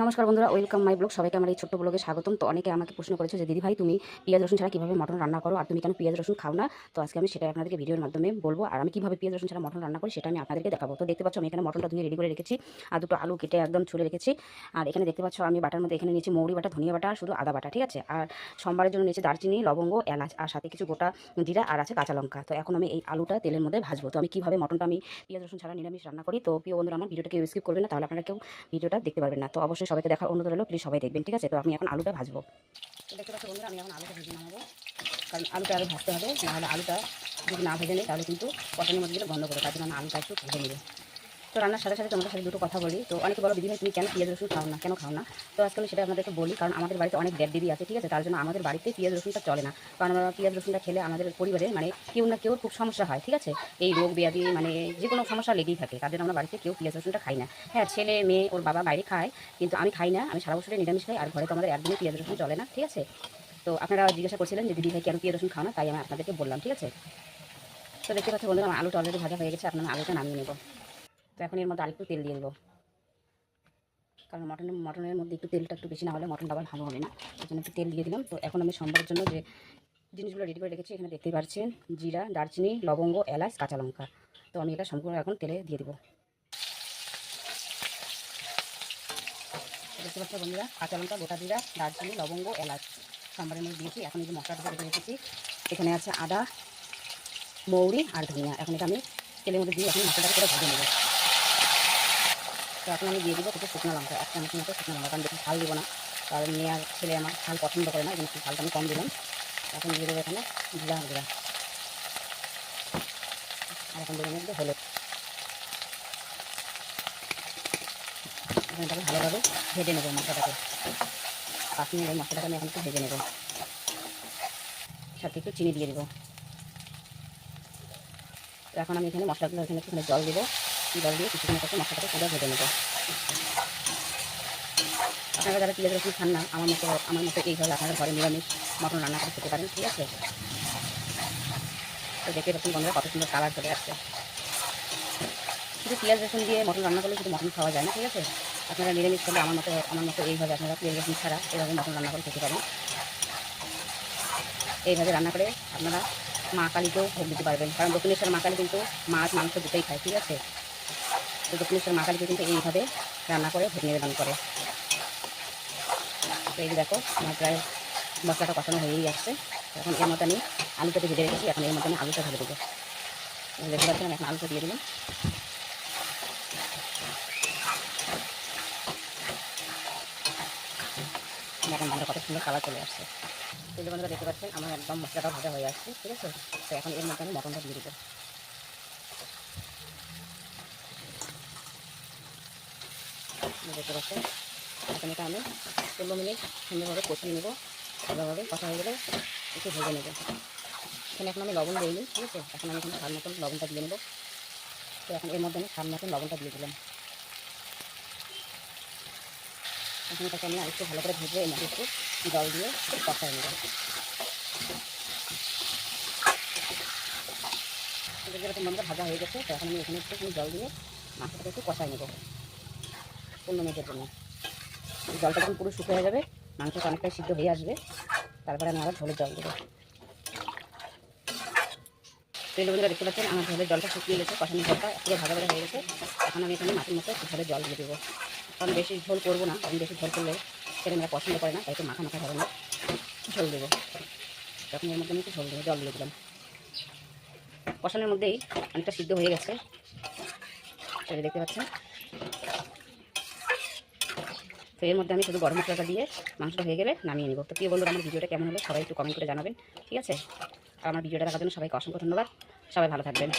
নমস্কার বন্ধুরা welcome my blog সবাইকে আমার এই ছোট্ট ব্লগে স্বাগতম। তো অনেকে আমাকে প্রশ্ন করেছে যে, দিদি ভাই, তুমি পেঁয়াজ, রসুন ছাড়া কীভাবে মটন রান্না করো? আর তুমি কেন পেঁয়াজ, রসুন খাও না? তো আজকে আমি সেটাই আপনাদেরকে ভিডিওর মাধ্যমে বলব। আর আমি কীভাবে পেঁয়াজ, রসুন ছাড়া মটন রান্না করি সেটা আমি আপনাদেরকে দেখাবো। তো দেখতে পাচ্ছ, আমি এখানে মটনটা ধুয়ে রেডি করে রেখেছি। আর দুটো আলু কেটে একদম ছুলে রেখেছি। আর এখানে দেখতে পাচ্ছ, আমি বাটার মধ্যে এখানে নিয়েছি মৌরি বাটা, ধনিয়া বাটা, আর শুধু আদা বাটা, ঠিক আছে? আর সোমবারের জন্য নিয়েছি দারচিনি, লবঙ্গ, এলাচ, আর সাথে কিছু গোটা জিরা, আর আছে কাঁচা লঙ্কা। তো এখন আমি এই আলুটা তেলের মধ্যে ভাজবো। তো আমি কীভাবে মটনটা আমি পেঁয়াজ, রসুন ছাড়া নিরামিষ রান্না করি? তো প্রিয় বন্ধুরা, আমার ভিডিওটা কেউ স্কিপ করবে না, তাহলে আপনারা কেউ ভিডিওটা দেখতে পারবেন না। তো অবশ্যই সবাইকে দেখার অনুরোধ রইল। প্লিজ সবাই দেখবেন, ঠিক আছে? তো আমি এখন আলুটা ভাজবো। দেখতে পাচ্ছি বন্ধুরা, আমি এখন আলুটা ভেজে নামাবো। কারণ আলুটা আরও ভাজতে হবে, নাহলে আলুটা যদি না ভেজে নেই, তাহলে কিন্তু কটনের মধ্যে গন্ধ করে তার জন্য আলুটা একটু ভেজে নেব। তো রান্নার সাথে সাথে তোমাদের সাথে দুটো কথা বলি। তো অনেকে বলো, দিদি তুমি কেন পেঁয়াজ, রসুন খাও না কেন খাও না তো আজকে আমি সেটা আপনাদেরকে বলি, কারণ আমাদের বাড়িতে অনেক দেব দেবী আছে, ঠিক আছে? তার জন্য আমাদের বাড়িতে পেঁয়াজ, রসুনটা চলে না। কারণ আমরা পেঁয়াজ, রসুনটা খেলে আমাদের পরিবারে মানে কেউ না কেউ খুব সমস্যা হয়, ঠিক আছে? এই রোগ ব্যাধি মানে যে কোনো সমস্যা লেগেই থাকে। তার জন্য আমরা বাড়িতে কেউ পেঁয়াজ, রসুনটা খাই না। হ্যাঁ ছেলে, মেয়ে, ওর বাবা বাইরে খায়, কিন্তু আমি খাই না। আমি সারা বছরে নিরামিষ খাই, আর ঘরে তো আমাদের একদিনই পেঁয়াজ, রসুন চলে না, ঠিক আছে? তো আপনারা জিজ্ঞাসা করছিলেন যে, দিদি ভাই, কেন পেঁয়াজ, রসুন খাও না তাই আমি আপনাদেরকে বললাম, ঠিক আছে? তো দেখতে পাচ্ছি আমার আলুটা অলরেডি ভাজা হয়ে গেছে, আপনার আলুটা নামিয়ে নেব। তো এখন এর মধ্যে আরেকটু তেল দিয়ে দেবো। কারণ মটনের মটনের মধ্যে একটু তেলটা একটু বেশি না হলে মটনটা আবার ভালো হবে না। এই জন্য একটু তেল দিয়ে দিলাম। তো এখন আমি সম্বারের জন্য যে জিনিসগুলো রেডি করে রেখেছি, এখানে দেখতেই পাচ্ছেন জিরা, দারচিনি, লবঙ্গ, এলাচ, কাঁচা লঙ্কা। তো আমি এটা সম্পূর্ণ এখন তেলে দিয়ে দেবো। দেখতে পাচ্ছ বন্ধুরা, কাঁচা লঙ্কা, গোটা জিরা, দারচিনি, লবঙ্গ, এলাচ সম্বারের মধ্যে দিয়েছি। এখন এই যে মশলাটা রেখে রেখেছি, এখানে আছে আদা, মৌরি আর ধনিয়া। এখন এটা আমি তেলের মধ্যে দিয়ে এখন মশলাটা করে ভেজে নেব। এখন আমি দিয়ে দেবো কিছু শুকনো লঙ্কা। এক চামচ মতো শুকনো লঙ্কা, কারণ ঝাল দিব না। কারণ মেয়ে আর ছেলে আমার ঝাল পছন্দ করে না কিন্তু ঝালটা আমি কম দিলাম। এখন দিয়ে দেবো এখানে জিরা জিরা আর এখন দেবো মধ্যে হলুদ। এখন এটাকে ভালোভাবে ভেজে নেব মশলাটাকে। পাঁচ এই মশলাটাকে আমি এখন একটু ভেজে নেব। সাথে একটু চিনি দিয়ে দেবো। এখন আমি এখানে মশলাগুলো এখানে একটু জল দেবো। জল দিয়ে কিছুক্ষণ করতে মশলাটাকে পুরো ভেজে নেব আপনারা যারা পেঁয়াজ রসুন খান না, আমার মতো আমার মতো এইভাবে আপনাদের ঘরে নিরামিষ মটন রান্না করে খেতে পারেন, ঠিক আছে? তো দেখতে পাচ্ছেন বন্ধুরা কত সুন্দর কালার চলে আসছে। শুধু পেঁয়াজ রসুন দিয়ে মটন রান্না করলে শুধু মটন খাওয়া যায় না, ঠিক আছে? আপনারা নিরামিষ করলে আমার মতো আমার মতো এইভাবে আপনারা পেঁয়াজ রসুন ছাড়া এইভাবে মটন রান্না করে খেতে পারেন। এইভাবে রান্না করে আপনারা মা কালীকেও ভোগ দিতে পারবেন। কারণ দক্ষিণেশ্বর মা কালী কিন্তু মাছ, মাংস দুটোই খায়, ঠিক আছে? তো দক্ষিণেশ্বর মা কালীকে কিন্তু এইভাবে রান্না করে ভোগ নিবেদন করে। তো এই দেখো, আমার প্রায় মশলাটা কষানো হয়েই আসছে। এখন এর মতো আমি আলুটাতে ভেজে রেখেছি, এখন এর মতো আমি আলুটা ভেজে দেবো। দেখতে আমি এখন আলুটা দিয়ে দিলাম। এখন আমাদের কত সুন্দর কালার চলে আসছে। তো এই যে বন্ধুরা, দেখতে পাচ্ছেন, আমার একদম মশলাটা ভাজা হয়ে আসছে, ঠিক আছে? তো এখন এর মধ্যে আমি মটনটা দিয়ে দেবো। দেখতে পাচ্ছেন? এখন এটা আমি ষোলো মিনিট সুন্দরভাবে কষিয়ে নেব। ভালোভাবে কষা হয়ে গেলে একটু ভেজে নেব। এখানে এখন আমি লবণ দিইনি ঠিক আছে? এখন আমি এখানে স্বাদ মতন লবণটা দিয়ে নেব। তো এখন এর মধ্যে আমি স্বাদ মতন লবণটা দিয়ে দিলাম। এখন এটাকে আমি আরেকটু ভালো করে ভেজে এর একটু জল দিয়ে কষাই নেব। বন্ধুরা, ভাজা হয়ে গেছে। তো এখন আমি এখানে একটু জল দিয়ে মাংসটাকে একটু কষাই নেব। পনেরো মিনিটের জন্য জলটা যখন পুরো শুকিয়ে যাবে মাংসটা অনেকটাই সিদ্ধ হয়ে আসবে, তারপরে আমি আবার ঝোলের জল দেবো। তেল বন্ধুরা দেখতে পাচ্ছেন, আমার ঝোলের জলটা শুকিয়ে গেছে, কষানো জলটা পুরো ভাজা ভাজা হয়ে গেছে। এখন আমি এখানে মাছের মতো ঝোলের জল দিয়ে দেবো। কারণ বেশি ঝোল করব না, কারণ বেশি ঝোল করলে ছেলেমেয়েরা পছন্দ করে না, তাই একটু মাখা মাখা হবে না। ঝোল দেবো। তখন এর মধ্যে আমি ঝোল দেবো, জল দিয়ে দিলাম। কষানোর মধ্যেই অনেকটা সিদ্ধ হয়ে গেছে। যে দেখতে পাচ্ছেন তো এর মধ্যে আমি শুধু গরম মশলাটা দিয়ে মাংসটা হয়ে গেলে নামিয়ে নিব। তো প্রিয় বন্ধুরা, আমার ভিডিওটা কেমন হলো সবাই একটু কমেন্ট করে জানাবেন, ঠিক আছে? আর আমার ভিডিওটা দেখার জন্য সবাইকে অসংখ্য ধন্যবাদ। সবাই ভালো থাকবেন।